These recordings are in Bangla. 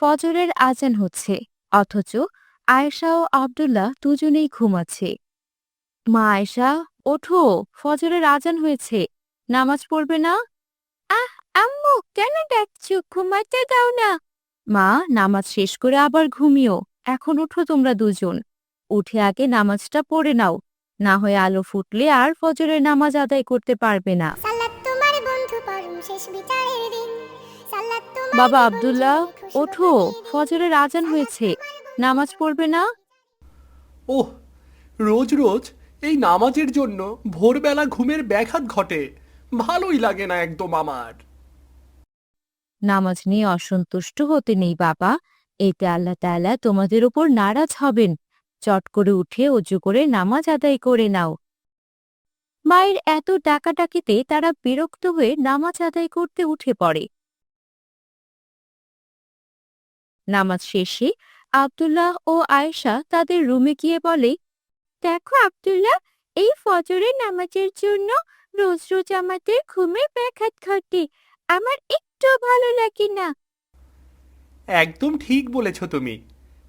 ফজরের আজান হচ্ছে, অথচ আয়েশা ও আব্দুল্লাহ দুজনেই ঘুমাচ্ছে। মা আয়েশা, ওঠো, ফজরের আজান হয়েছে, নামাজ পড়বে না? আহ, আম্মু, কেন ডাকছো? ঘুমাতে দাও না। মা, নামাজ শেষ করে আবার ঘুমিও, এখন ওঠো তোমরা দুজন। উঠে আগে নামাজটা পড়ে নাও, না হয় আলো ফুটলে আর ফজরের নামাজ আদায় করতে পারবে না। সালাত তোমার বন্ধু শেষ তোমার বাবা আব্দুল্লাহ ওঠো ফজরের আজান হয়েছে। নামাজ পড়বে না? ওহ রোজ রোজ এই নামাজের জন্য ভোরবেলা ঘুমের ব্যাঘাত ঘটে। ভালোই লাগে না একদম আমার। নামাজ নিয়ে অসন্তুষ্ট হতে নেই বাবা। এতে আল্লাহ তাআলা তোমাদের উপর নারাজ হবেন। চট করে উঠে অজু করে নামাজ আদায় করে নাও। মায়ের এত ডাকাডাকিতে তারা বিরক্ত হয়ে নামাজ আদায় করতে উঠে পড়ে। নামাজ শেষে আব্দুল্লাহ ও আয়েশা তাদের রুমে গিয়ে বলে দেখো আব্দুল্লাহ এই ফজরের নামাজের জন্য রোজ রোজ আমাদের ঘুমের ব্যাঘাত ঘটে। আমার একটু ভালো লাগে না। একদম ঠিক বলেছ তুমি।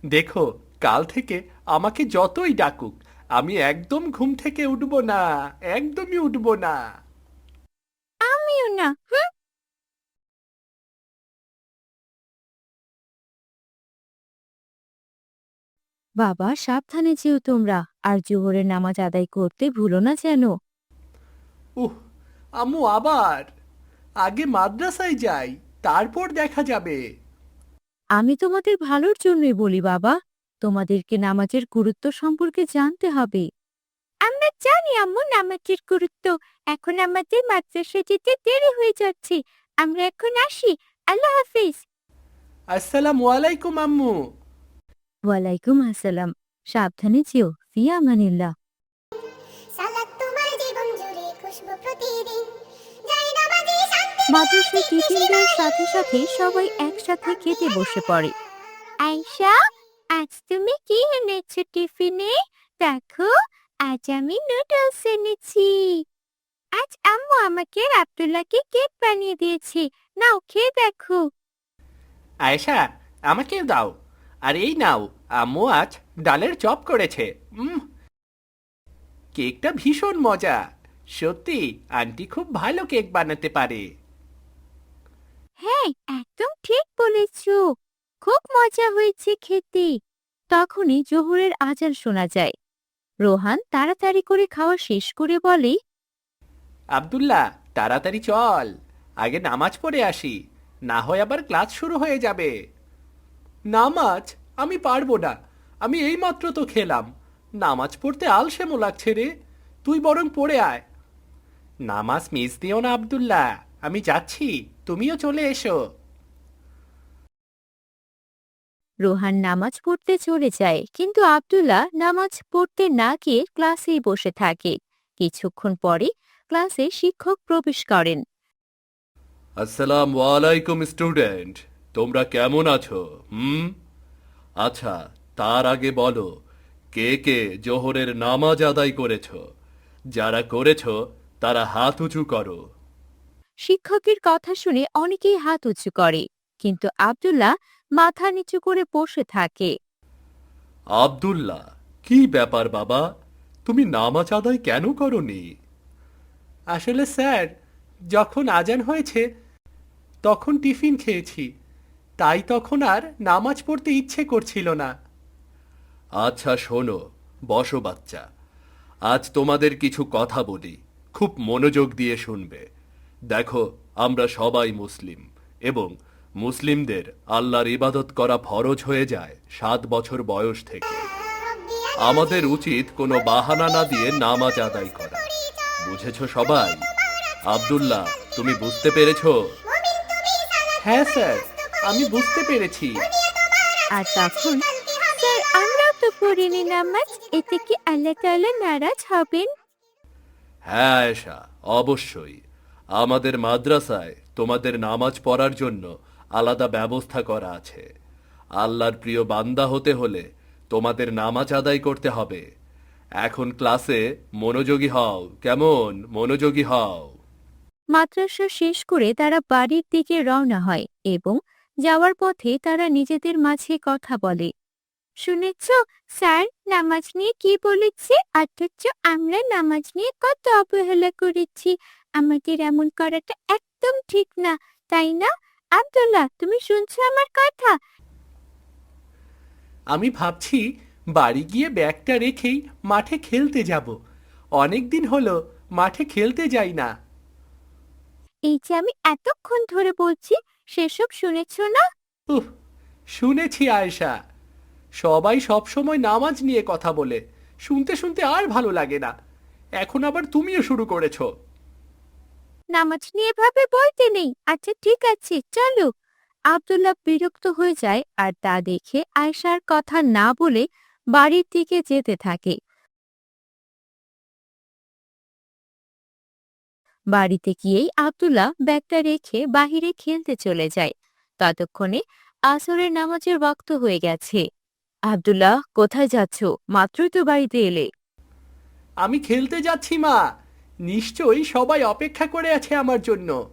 দেখো কাল থেকে আমাকে যতই ডাকুক আমি একদম ঘুম থেকে উঠব না একদমই উঠব না। আমিও না হুঁ। বাবা সাবধানে যেও তোমরা আর জোহরের নামাজ আদায় করতে ভুলো না যেন। উহ আম্মু আবার। আগে মাদ্রাসায় যাই তারপর দেখা যাবে। আমি তোমাদের ভালোর জন্যই বলি বাবা তোমাদেরকে নামাজের গুরুত্ব সম্পর্কে জানতে হবে। আমরা জানি আম্মু নামাজের গুরুত্ব। এখন আমাদের মাদ্রাসা যেতে দেরি হয়ে যাচ্ছে। আমরা এখন আসি। আল্লাহ হাফিজ। আসসালামু আলাইকুম আম্মু। ওয়ালাইকুম আসসালাম। সাবধানে যেও ফি আমানিল্লাহ। সালাত তোমার জীবন জুড়ে খুশবু প্রতিদিন। যাই নামাজি শান্তি মাদ্রাসায় টিফিন দেওয়ার সাথে সাথে সবাই একসাথে খেতে বসে পড়ে। আয়শা আজ তুমি কি এনেছো টিফিনে? দেখো আজ আমি নুডলস এনেছি। আজ আম্মু আমাকে আব্দুল্লাহকে কেক বানিয়ে দিয়েছে। নাও খেয়ে দেখো। আয়েশা আমাকে দাও। আর এই নাও আম্মু আজ ডালের চপ করেছে। উম। কেকটা ভীষণ মজা। সত্যি আন্টি খুব ভালো কেক বানাতে পারে। হ্যাঁ একদম ঠিক বলেছ। খুব মজা হয়েছে খেতে। তখনই জোহরের আজান শোনা যায়। রোহান তাড়াতাড়ি করে খাওয়া শেষ করে বলে আব্দুল্লাহ তাড়াতাড়ি চল। আগে নামাজ পড়ে আসি। না হয় আবার ক্লাস শুরু হয়ে যাবে। নামাজ আমি পারব না। আমি এইমাত্র তো খেলাম। নামাজ পড়তে আলসেমো লাগছে রে। তুই বরং পড়ে আয়। নামাজ মিস দিও না আব্দুল্লাহ। আমি যাচ্ছি। তুমিও চলে এসো। রোহান নামাজ পড়তে চলে যায়। কিন্তু আব্দুল্লাহ নামাজ পড়তে না গিয়ে ক্লাসেই বসে থাকে। কিছুক্ষণ পরে ক্লাসে শিক্ষক প্রবেশ করেন। আসসালামু আলাইকুম স্টুডেন্ট। তোমরা কেমন আছো? হুম? আচ্ছা তার আগে বলো কে কে জোহরের নামাজ আদায় করেছ? যারা করেছ তারা হাত উঁচু করো। শিক্ষকের কথা শুনে অনেকেই হাত উঁচু করে কিন্তু আব্দুল্লাহ মাথা নিচু করে বসে থাকে। আব্দুল্লাহ কি ব্যাপার বাবা? তুমি নামাজ আদায় কেন করনি? আসলে স্যার যখন আজান হয়েছে তখন টিফিন খেয়েছি। তাই তখন আর নামাজ পড়তে ইচ্ছে করছিল না। আচ্ছা শোনো বসো বাচ্চা। আজ তোমাদের কিছু কথা বলি খুব মনোযোগ দিয়ে শুনবে। দেখো আমরা সবাই মুসলিম এবং মুসলিমদের আল্লাহর ইবাদত করা ফরজ হয়ে যায় সাত বছর বয়স থেকে। আমাদের উচিত কোনো বাহানা না দিয়ে নামাজ আদায় করা। বুঝেছ সবাই? আব্দুল্লাহ তুমি বুঝতে পেরেছ? হ্যাঁ স্যার। আমি বুঝতে পেরেছি। আর তখন স্যার আমরাও তো পড়িনি নামাজ এতে কি আল্লাহ তাআলা নারাজ হবেন? হ্যাঁ আয়েশা অবশ্যই। আমাদের মাদ্রাসায় তোমাদের নামাজ পড়ার জন্য আলাদা ব্যবস্থা করা আছে। আল্লাহর প্রিয় বান্দা হতে হলে তোমাদের নামাজ আদায় করতে হবে। এখন ক্লাসে মনোযোগী হও কেমন? মনোযোগী হও। মাদ্রাসা শেষ করে তারা বাড়ির দিকে রওনা হয় এবং যাওয়ার পথে তারা নিজেদের মাঝে কথা বলে। শুনেছ স্যার নামাজ নিয়ে কি বলেছে? অথচ আমরা নামাজ নিয়ে কত অবহেলা করেছি। আমাদের এমন করাটা একদম ঠিক না তাই না? আব্দুল্লাহ তুমি শুনছো আমার কথা? আমি ভাবছি বাড়ি গিয়ে ব্যাগটা রেখেই মাঠে খেলতে যাব। অনেক দিন হলো মাঠে খেলতে যাই না। এই যে আমি এতক্ষণ ধরে বলছি সেসব শুনেছ না? উহ শুনেছি আয়েশা। সবাই সব সময় নামাজ নিয়ে কথা বলে। শুনতে শুনতে আর ভালো লাগে না। এখন আবার তুমিও শুরু করেছ। নামাজ নিয়ে ভাবে বলতে নেই। আচ্ছা ঠিক আছে চলো। আব্দুল্লাহ বিরক্ত হয়ে যায় আর তা দেখে আয়সার কথা না বলে বাড়ির দিকে যেতে থাকে। বাড়িতে গিয়েই আব্দুল্লাহ ব্যাগটা রেখে বাহিরে খেলতে চলে যায়। ততক্ষণে আসরের নামাজের বক্ত হয়ে গেছে। আব্দুল্লাহ কোথায় যাচ্ছ? মাত্রই তো বাড়িতে এলে। আমি খেলতে যাচ্ছি মা। নিশ্চয়ই সবাই অপেক্ষা করে আছে আমার জন্য।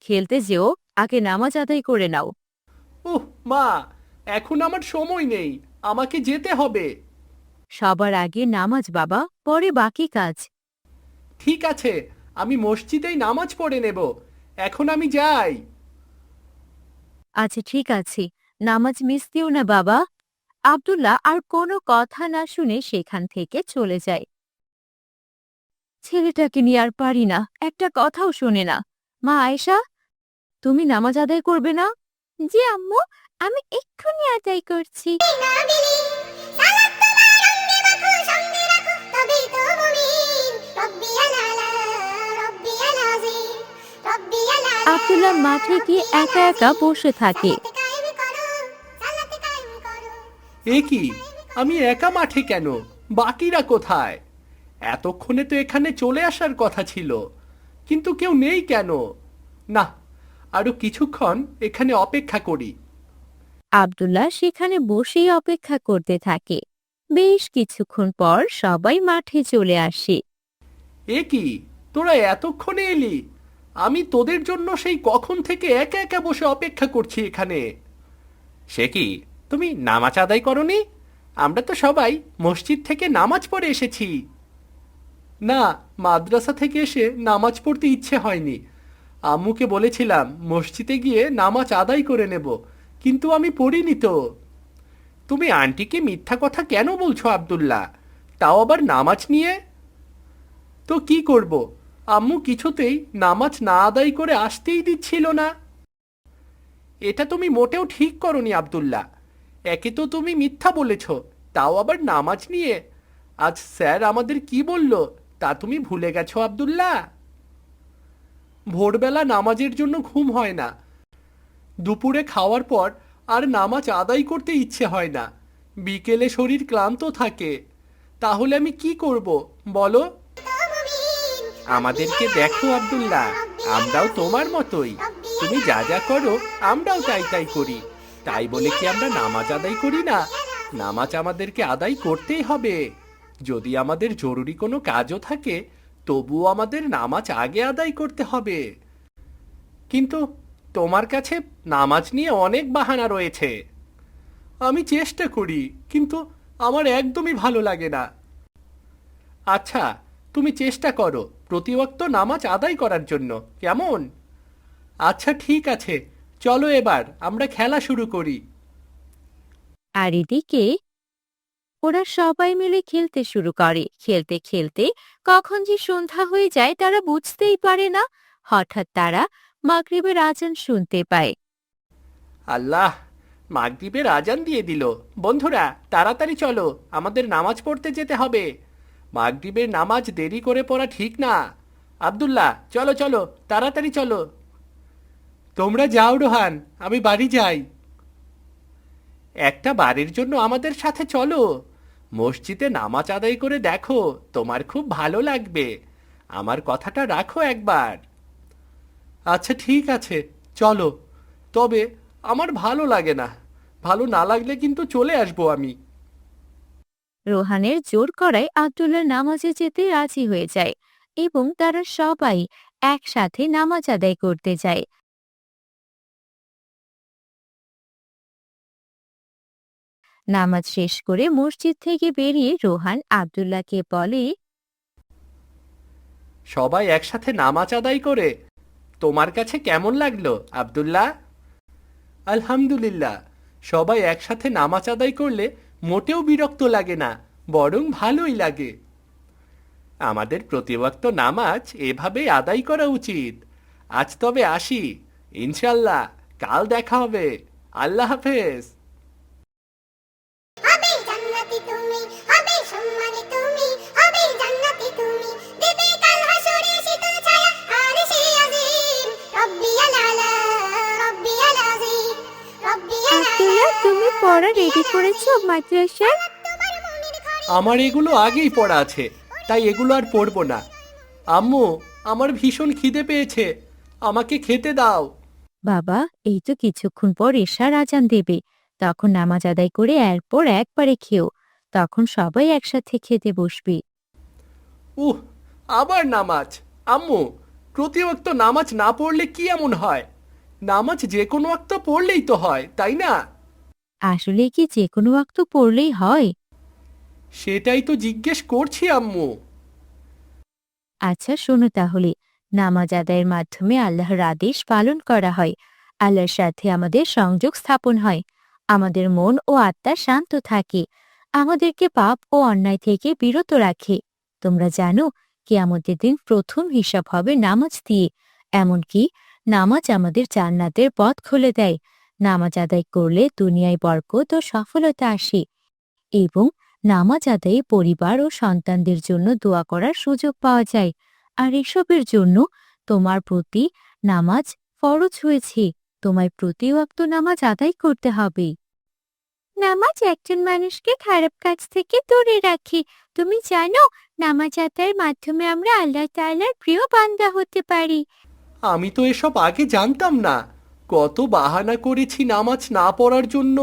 খেলতে যেও আগে নামাজ আদায় করে নাও। উহ মা এখন আমার সময় নেই। আমাকে যেতে হবে। সবার আগে নামাজ বাবা। পরে বাকি কাজ। ঠিক আছে। আমি মসজিদেই নামাজ পড়ে নেব। এখন আমি যাই। আচ্ছা ঠিক আছে। নামাজ মিস দিও না বাবা। আব্দুল্লাহ আর কোনো কথা না শুনে সেখান থেকে চলে যায়। ছেলেটাকে নিয়ে আর পারি না। একটা কথাও শোনে না। মা আয়েশা তুমি নামাজ আদায় করবে না? জি আম্মু আমি এক্ষুনি আদায় করছি। আব্দুল্লাহ মাঠে গিয়ে একা একা বসে থাকে? এ কি? আমি একা মাঠে কেন? বাকিরা কোথায়? এতক্ষণে তো এখানে চলে আসার কথা ছিল। কিন্তু কেউ নেই কেন? না আরও কিছুক্ষণ এখানে অপেক্ষা করি। আব্দুল্লাহ সেখানে বসেই অপেক্ষা করতে থাকে। বেশ কিছুক্ষণ পর সবাই মাঠে চলে আসে। এ কি? তোরা এতক্ষণে এলি? আমি তোদের জন্য সেই কখন থেকে একা একা বসে অপেক্ষা করছি এখানে। সে কি? তুমি নামাজ আদায় করনি? আমরা তো সবাই মসজিদ থেকে নামাজ পড়ে এসেছি। না, মাদ্রাসা থেকে এসে নামাজ পড়তে ইচ্ছে হয়নি। আম্মুকে বলেছিলাম, মসজিদে গিয়ে নামাজ আদায় করে নেব, কিন্তু আমি পড়িনি তো। তুমি আন্টিকে মিথ্যা কথা কেন বলছো আব্দুল্লাহ? তাও আবার নামাজ নিয়ে? তো কি করব? আম্মু কিছুতেই নামাজ না আদায় করে আসতেই দিচ্ছিল না। এটা তুমি মোটেও ঠিক করনি, আব্দুল্লাহ। একে তো তুমি মিথ্যা বলেছ, তাও আবার নামাজ নিয়ে। আজ স্যার আমাদের কি বলল, তা তুমি ভুলে গেছো, আব্দুল্লাহ। ভোরবেলা নামাজের জন্য ঘুম হয় না। দুপুরে খাওয়ার পর আর নামাজ আদায় করতে ইচ্ছে হয় না। বিকেলে শরীর ক্লান্ত থাকে। তাহলে আমি কি করব, বলো? আমাদেরকে দেখো, আব্দুল্লাহ। আমরাও তোমার মতোই। তুমি যা যা করো, আমরাও তাই তাই করি। তাই বলে কি আমরা নামাজ আদায় করি না? নামাজ আমাদেরকে আদায় করতেই হবে। যদি আমাদের জরুরি কোনো কাজও থাকে, তবুও আমাদের নামাজ আগে আদায় করতে হবে। কিন্তু তোমার কাছে নামাজ নিয়ে অনেক বাহানা রয়েছে। আমি চেষ্টা করি, কিন্তু আমার একদমই ভালো লাগে না। আচ্ছা তুমি চেষ্টা করো প্রতি ওয়াক্ত নামাজ আদায় করার জন্য কেমন? আচ্ছা ঠিক আছে চলো এবার আমরা খেলা শুরু করি। আর এদিকে ওরা সবাই মিলে খেলতে শুরু করে। খেলতে খেলতে কখন যে সন্ধ্যা হয়ে যায় তারা বুঝতেই পারে না। হঠাৎ তারা মাগরিবের আজান শুনতে পায়। আল্লাহ মাগরিবের আজান দিয়ে দিল। বন্ধুরা তাড়াতাড়ি চলো আমাদের নামাজ পড়তে যেতে হবে। মাগরিবের নামাজ দেরি করে পড়া ঠিক না। আবদুল্লাহ, চলো চলো, তাড়াতাড়ি চলো। তোমরা যাও, রোহান, আমি বাড়ি যাই। একটা বাড়ির জন্য আমাদের সাথে চলো। মসজিদে নামাজ আদায় করে দেখো, তোমার খুব ভালো লাগবে। আমার কথাটা রাখো একবার। আচ্ছা ঠিক আছে, চলো। তবে আমার ভালো লাগে না। ভালো না লাগলে কিন্তু চলে আসব আমি। রোহানের জোর করায় আবদুল্লাহ নামাজে যেতে রাজি হয়ে যায় এবং তারা সবাই একসাথে নামাজ আদায় করতে যায়। নামাজ শেষ করে মসজিদ থেকে বেরিয়ে রোহান আব্দুল্লাহকে বলে, সবাই একসাথে নামাজ আদায় করে, তোমার কাছে কেমন লাগল আব্দুল্লাহ? আলহামদুলিল্লাহ, সবাই একসাথে নামাজ আদায় করলে মোটেও বিরক্ত লাগে না, বরং ভালোই লাগে। আমাদের প্রতিবক্ত নামাজ এভাবে আদায় করা উচিত। আজ তবে আসি। ইনশাল্লাহ, কাল দেখা হবে। আল্লাহ হাফেজ। পড়া রেডি করেছ ঘরে আমার এগুলো আগেই পড়া আছে তাই এগুলো আর পড়ব না। আম্মু আমার ভীষণ খিদে পেয়েছে আমাকে খেতে দাও। বাবা এই তো কিছুক্ষণ পর এশার আজান দেবে। তখন নামাজ আদায় করে এরপর একবারে খেও। তখন সবাই একসাথে খেতে বসবে। উহ আবার নামাজ। আম্মু প্রতি ওয়াক্ত নামাজ না পড়লে কি এমন হয়? নামাজ যে কোনো ওয়াক্ত পড়লেই তো হয় তাই না? আসলে কি যে কোনো ওয়াক্ত পড়লেই হয়? সেটাই তো জিজ্ঞেস করছি আম্মু। আচ্ছা শোনো তাহলে। নামাজ আদায়ের মাধ্যমে আল্লাহর আদেশ পালন করা হয়। আল্লাহর সাথে আমাদের সংযোগ স্থাপন হয়। আমাদের মন ও আত্মা শান্ত থাকে। আমাদেরকে পাপ ও অন্যায় থেকে বিরত রাখে। তোমরা জানো কিয়ামতের দিন প্রথম হিসাব হবে নামাজ দিয়ে। এমনকি নামাজ আমাদের জান্নাতের পথ খুলে দেয়। নামাজ আদায় করলে দুনিয়ায় বরকত ও সফলতা আসে এবং নামাজ আদায়ে পরিবার ও সন্তানদের জন্য দোয়া করার সুযোগ পাওয়া যায়। আর এসবের জন্য তোমার প্রতি নামাজ ফরজ হয়েছে। তোমায় প্রতি ওয়াক্ত নামাজ আদায় করতে হবে। নামাজ একজন মানুষকে খারাপ কাজ থেকে দূরে রাখে। তুমি জানো, নামাজ আদায়ের মাধ্যমে আমরা আল্লাহ তাআলার প্রিয় বান্দা হতে পারি। আমি তো এসব আগে জানতাম না। কত বাহানা করেছি নামাজ না পড়ার জন্য।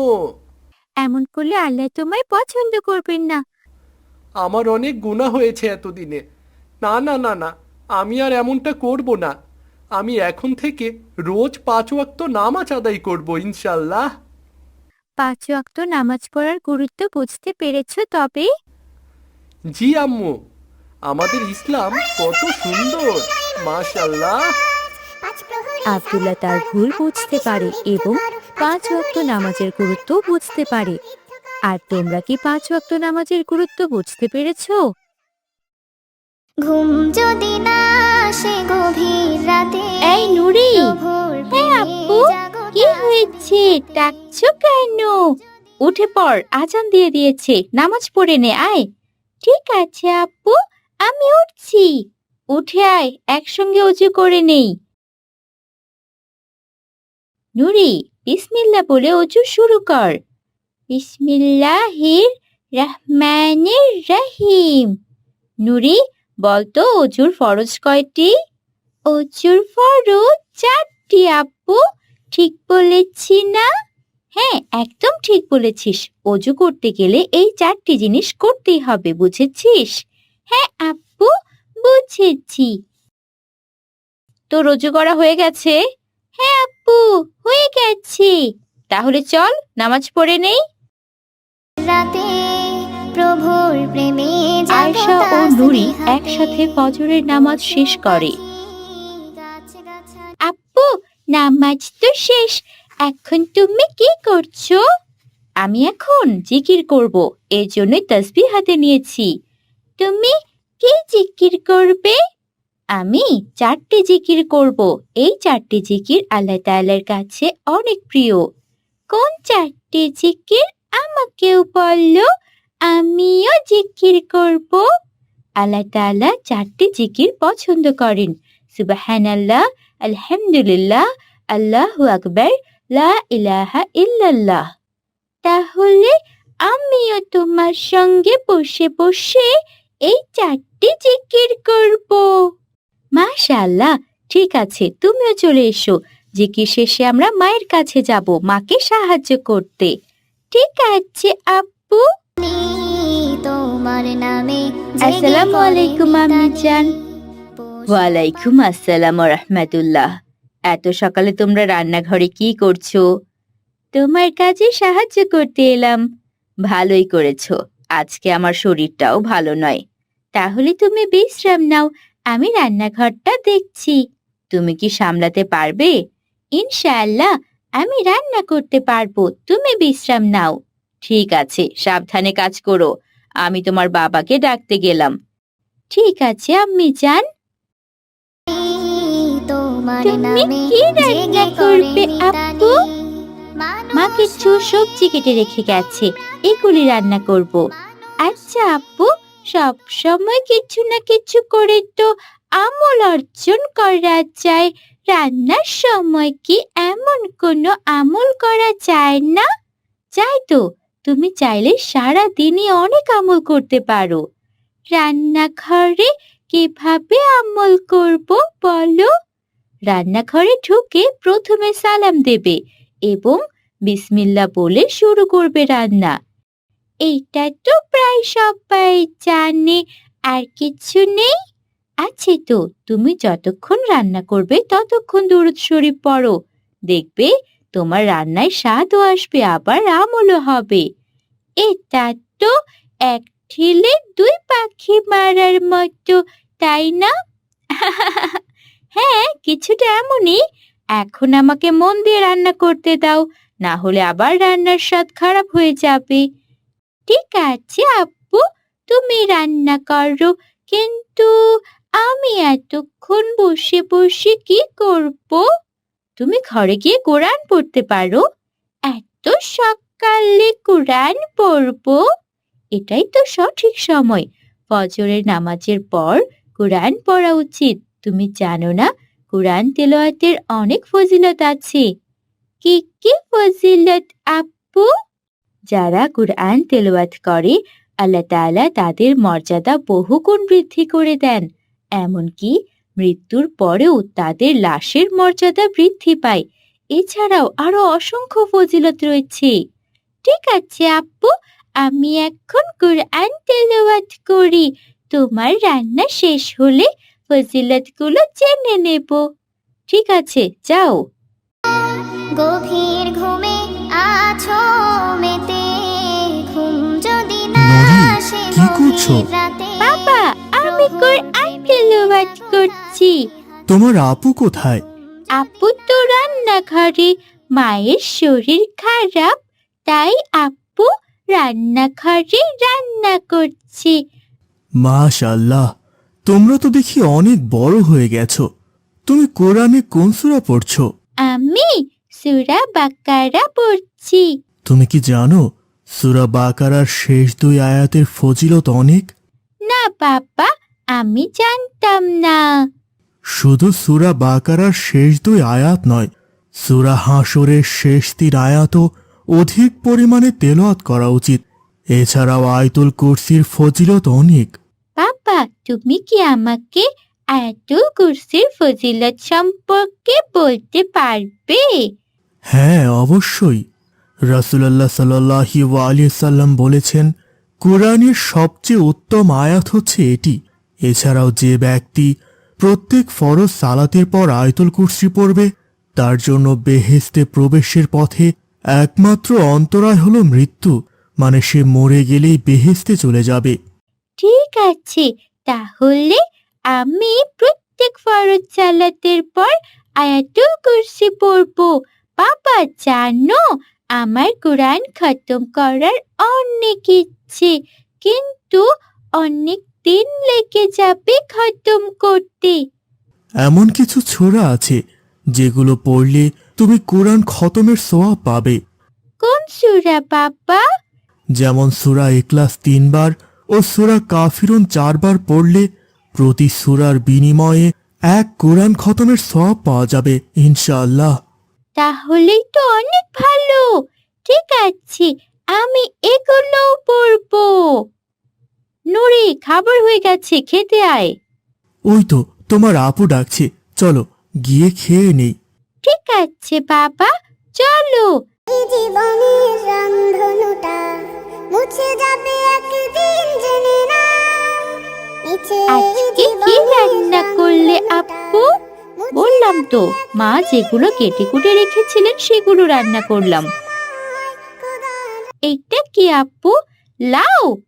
এমন করলে আল্লাহ তোমায় পছন্দ করবেন না। আমার অনেক গুণা হয়েছে এতদিনে। না না না না আমি আর এমনটা করব না। আমি এখন থেকে রোজ পাঁচ ওয়াক্ত নামাজ আদায় করব ইনশাল্লাহ পাঁচ ওয়াক্ত নামাজ পড়ার গুরুত্ব বুঝতে পেরেছ তবে? জি আম্মু। আমাদের ইসলাম কত সুন্দর মাশাল্লাহ পাঁচ আব্দুল্লাহ তার ভুল বুঝতে পারে এবং পাঁচ ওয়াক্ত নামাজের গুরুত্ব বুঝতে পারে। আর তোমরা কি পাঁচ ওয়াক্ত নামাজের গুরুত্ব বুঝতে পেরেছ? ঘুম যদি না আসে গভীর রাতে এই নুরি হ্যাঁ আপু কি হয়েছে? ডাকছো কেন? উঠে পড় আজান দিয়ে দিয়েছে নামাজ পড়ে নে আয়। ঠিক আছে আপু আমি উঠছি। উঠে আয় একসঙ্গে উঁচু করে নেই। নুরি বিসমিল্লা বলে উঁচু শুরু কর। বিসমিল্লাহির রহমানির রহিম। নুরি বলতো অজুর ফরজ কয়টি? অজুর ফরজ চারটি আপু ঠিক বলেছি না? হ্যাঁ একদম ঠিক বলেছিস। অজু করতে গেলে এই চারটি জিনিস করতেই হবে, বুঝেছিস? হ্যাঁ আপু বুঝেছি। তোর অজু করা হয়ে গেছে? হ্যাঁ আপু হয়ে গেছে। তাহলে চল নামাজ পড়ে নেই। রাতে প্রভুর প্রেমে আয়েশা ও নুরি একসাথে ফজরের নামাজ শেষ করে। আপু নামাজ তো শেষ। এখন তুমি কি করছ? আমি এখন জিকির করব এর জন্যই তসবি হাতে নিয়েছি। তুমি কি জিকির করবে? আমি চারটি জিকির করব। এই চারটি জিকির আল্লাহ তাআলার কাছে অনেক প্রিয়। কোন চারটি জিকির আমাকেও বলল আমিও জিকির করব। আল্লাহ তাআলা চারটি জিকির পছন্দ করেন। সুবাহান আল্লাহ আলহামদুলিল্লাহ, আল্লাহ আকবার, লা ইলাহা ইল্লাল্লাহ। তাহলে আমিও তোমার সঙ্গে বসে বসে এই চারটি জিকির করব। মাশাআল্লাহ ঠিক আছে তুমিও চলে এসো। জিকির শেষে আমরা মায়ের কাছে যাব মাকে সাহায্য করতে। ঠিক আছে আপু। তোমার নামে আসসালামু আলাইকুম আম্মি জান। ওয়ালাইকুম আসসালাম রহমাতুল্লাহ এত সকালে তোমরা রান্নাঘরে কি করছ? তোমার কাজে সাহায্য করতে এলাম। ভালোই করেছ আজকে আমার শরীরটাও ভালো নয়। তাহলে তুমি বিশ্রাম নাও আমি রান্নাঘরটা দেখছি। তুমি কি সামলাতে পারবে? ইনশাআল্লাহ আমি রান্না করতে পারব। তুমি বিশ্রাম নাও। ঠিক আছে সাবধানে কাজ করো। আমি তোমার বাবাকে ডাকতে গেলাম। ঠিক আছে আম্মি যান। তুমি কি রান্না করবে, আপু? মা কিছু সবজি কেটে রেখে গেছে। এগুলি রান্না করব। আচ্ছা আপু। সব সময় কিছু না কিছু করে তো আমল অর্জন করা যায়। রান্নার সময় কি এমন কোনো আমল করা যায় না? যাই তো, তুমি চাইলে সারা দিনই অনেক আমল করতে পারো। রান্নাঘরে কীভাবে আমল করব বলো? রান্নাঘরে ঢুকে প্রথমে সালাম দেবে এবং বিসমিল্লা বলে শুরু করবে রান্না। এইটা তো প্রায় সবাই জানে, আর কিছু নেই? আছে তো, তুমি যতক্ষণ রান্না করবে ততক্ষণ দুরুদ শরীফ পড়ো। দেখবে তোমার রান্নায় স্বাদও আসবে, আবার আমলও হবে। এটা তো এক ঠেলে দুই পাখি মারার মতো, তাই না? হ্যাঁ কিছুটা এমনই। এখন আমাকে মন দিয়ে রান্না করতে দাও, না হলে আবার রান্নার স্বাদ খারাপ হয়ে যাবে। ঠিক আছে আপু, তুমি রান্না করো। কিন্তু আমি এতক্ষণ বসে বসে কি করব? তুমি ঘরে গিয়ে কোরআন পড়তে পারো। এত সকালে কোরআন পড়ব। এটাই তো সঠিক সময়। ফজরের নামাজের পর কোরআন পড়া উচিত। তুমি জানো না, কোরআন তেলাওয়াতের অনেক ফজিলত আছে। কি কি ফজিলত আপু? যারা কোরআন তেলাওয়াত করে, আল্লাহ তাআলা তাদের মর্যাদা বহুগুণ বৃদ্ধি করে দেন। এমনকি মৃত্যুর পরেও তাদের লাশের মর্যাদা বৃদ্ধি পায়। এছাড়াও আরও অসংখ্য ফজিলত রয়েছে। ঠিক আছে আপু আমি এখন কোরআন তেলাওয়াত করি। তোমার রান্না শেষ হলে ফজিলতগুলো জেনে নেব। ঠিক আছে, যাও। গভীর ঘুমে আছো? করছ? বাবা আমি কোরআন তেলাওয়াত করছি। তোমার আপু কোথায়? আপু তো রান্নাঘরে। মায়ের শরীর খারাপ তাই আপু রান্নাঘরে রান্না করছে। মাশাল্লাহ তোমরা তো দেখি অনেক বড় হয়ে গেছো। তুমি কোরআনে কোন সূরা পড়ছো? আমি সুরা বাকারা পড়ছি। তুমি কি জানো সূরা বাকারার শেষ দুই আয়াতের ফজিলত অনেক? না বাবা আমি জানতাম না। শুধু সুরা বাকারার শেষ দুই আয়াত নয় সুরা হাসরের শেষ তিন আয়াতও অধিক পরিমাণে তেলাওয়াত করা উচিত। এছাড়াও আয়তুল কুরসির ফজিলত অনেক। বাবা তুমি কি আমাকে আয়াতুল কুরসির ফজিলত সম্পর্কে বলতে পারবে? হ্যাঁ অবশ্যই। রাসুলাল্লাহ সাল্লাহি সাল্লাম বলেছেন, কোরআনের সবচেয়ে উত্তম আয়াত হচ্ছে এটি। এছাড়াও যে ব্যক্তি প্রত্যেক ফরজ সালাতের পর আয়তুল কুরসি পড়বে, তার জন্য বেহেস্তে প্রবেশের পথে একমাত্র অন্তরায় হলো মৃত্যু মানে সে মরে গেলেই বেহেস্তে চলে যাবে। ঠিক আছে, তাহলে আমি প্রত্যেক ফরজ সালাতের পর আয়াতুল কুরসি পড়ব। বাবা, জানো আমার কোরআন খতম করার অনেক ইচ্ছে কিন্তু অনেক দিন লেগে যাবে খতম করতে। এমন কিছু ছোরা আছে যেগুলো পড়লে তুমি কোরআন খতমের সোয়াব পাবে। কোন সুরা বাবা? যেমন সুরা এক্লাস তিনবার ও সুরা কাফিরুন চারবার পড়লে প্রতি সুরার বিনিময়ে এক কোরআন খতমের সব পাওয়া যাবে ইনশাআল্লাহ। তাহলেই তো অনেক ভালো। ঠিক আছে আমি এগুলোও পড়ব নুরি খাবার হয়ে গেছে খেতে আয়। ওই তো তোমার আপু ডাকছে। চলো গিয়ে খেয়ে নেই। ঠিক আছে বাবা চলো। এই জীবনের রংধনুটা মুছে যাবে একদিন জেনে না আজকে কি রান্না করলে আপু? বললাম তো, মা যেগুলো কেটে কুটে রেখেছিলেন সেগুলো রান্না করলাম। এইটা কি আপু? লাউ?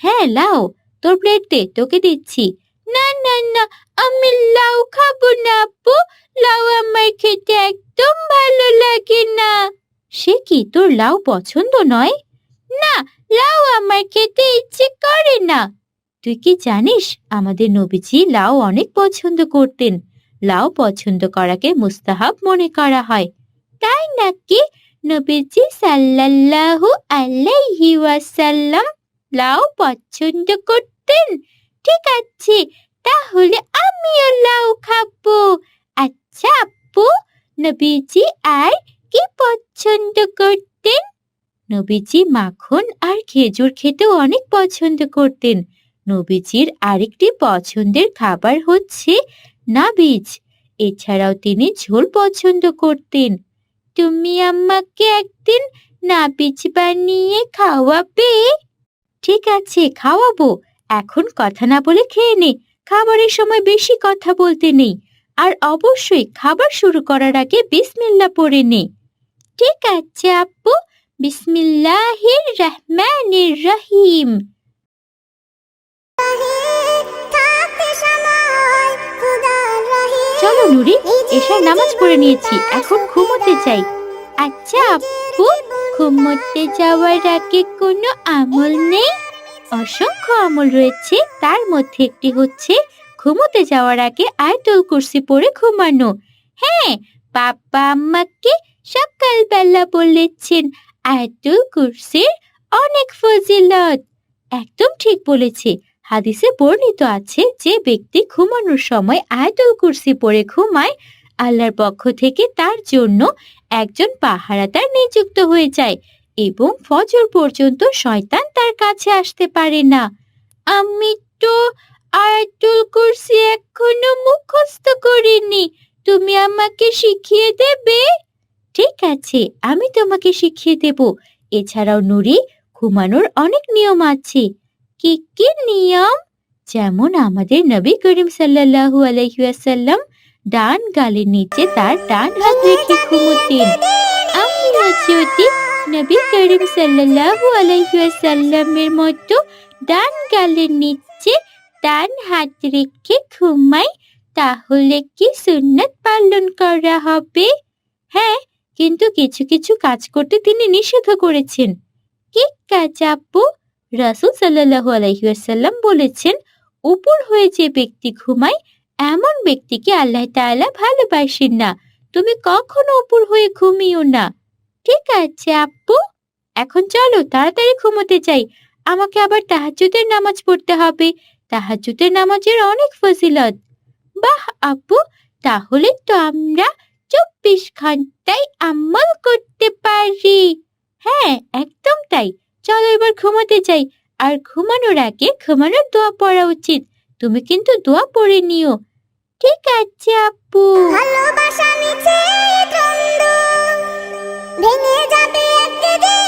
হ্যাঁ লাউ। তোর প্লেট, তোকে দিচ্ছি। না না না, আমি লাউ খাব না আপু। লাউ আমার খেতে একদম ভালো লাগে না। সে কি তোর লাউ পছন্দ নয়? না, লাউ আমার খেতে ইচ্ছে করে না। তুই কি জানিস, আমাদের নবীজি লাউ অনেক পছন্দ করতেন। লাউ পছন্দ করাকে মুস্তাহাব মনে করা হয়। তাই নাকি নবীজি সাল্লাল্লাহু আলাইহি ওয়াসাল্লাম লাউ পছন্দ করতেন? ঠিক আছে, তাহলে আমিও লাউ খাব। আচ্ছা আপু, নবীজি আর কি পছন্দ করতেন? নবীজি মাখন আর খেজুর খেতেও অনেক পছন্দ করতেন। নবীজির আরেকটি পছন্দের খাবার হচ্ছে নাবিজ এছাড়াও তিনি ঝোল পছন্দ করতেন। তুমি আমাকে একদিন নাবিজ বানিয়ে খাওয়াবে? ঠিক আছে, খাওয়াবো। এখন কথা না বলে খেয়ে নে। খাবারের সময় বেশি কথা বলতে নেই। আর অবশ্যই খাবার শুরু করার আগে বিসমিল্লা পড়ে নে। ঠিক আছে আপু বিসমিল্লাহির রহমানির রহিম। নুরি এসার নামাজ পড়ে নিয়েছি, এখন ঘুমোতে চাই। আচ্ছা আপু, ঘুমোতে যাওয়ার আগে কোনো আমল নেই? অসংখ্য আমল রয়েছে, তার মধ্যে একটি হচ্ছে, ঘুমোতে যাওয়ার আগে আয়তুল কুরসি পড়ে ঘুমানো। হ্যাঁ বাবা আমাকে সকালবেলা বলেছেন, আয়তুল কুরসির অনেক ফজিলত। একদম ঠিক বলেছে। হাদিসে বর্ণিত আছে যে ব্যক্তি ঘুমানোর সময় আয়তল কুরসি পরে ঘুমায়, আল্লাহর পক্ষ থেকে তার জন্য একজন পাহারাদার নিযুক্ত হয়ে যায় এবং ফজর পর্যন্ত শয়তান তার কাছে আসতে পারে না। আমি তো আয়াতুল কুরসি এখনও মুখস্থ করিনি, তুমি আমাকে শিখিয়ে দেবে? ঠিক আছে, আমি তোমাকে শিখিয়ে দেব। এছাড়াও নুরি, ঘুমানোর অনেক নিয়ম আছে। কি কি নিয়ম? যেমন আমাদের নবী করিম সাল্লাল্লাহু আলাইহি ওয়াসাল্লাম ডান গালের নিচে তার ডান হাত রেখে ঘুমোতেন। আমিও যদি নবী করিম সাল্লাল্লাহু আলাইহি ওয়াসাল্লামের মতো ডান গালের নিচে ডান হাত রেখে ঘুমাই, তাহলে কি সুন্নাত পালন করা হবে? হ্যাঁ কিন্তু কিছু কিছু কাজ করতে তিনি নিষেধ করেছেন। কি কাজ আপু রাসূল সাল্লাল্লাহু আলাইহি ওয়াসাল্লাম বলেছেন, উপর হয়ে যে ব্যক্তি ঘুমায়, এমন ব্যক্তিকে আল্লাহ তাআলা ভালোবাসেন না। তুমি কখনো উপর হয়ে ঘুমিও না। ঠিক আছে আপু এখন চলো, তাড়াতাড়ি ঘুমোতে চাই আমাকে আবার তাহাজ্জুদের নামাজ পড়তে হবে। তাহাজ্জুদের নামাজের অনেক ফজিলত। বাহ আপু তাহলে তো আমরা চব্বিশ ঘন্টায় আমল করতে পারি। হ্যাঁ একদম তাই। চলো এবার ঘুমাতে যাই। আর ঘুমানোর আগে ঘুমানোর দোয়া পড়া উচিত। তুমি কিন্তু দোয়া পড়ে নিও। ঠিক আছে, আপু। ভালোবাসা মিছে ভেঙে যাবে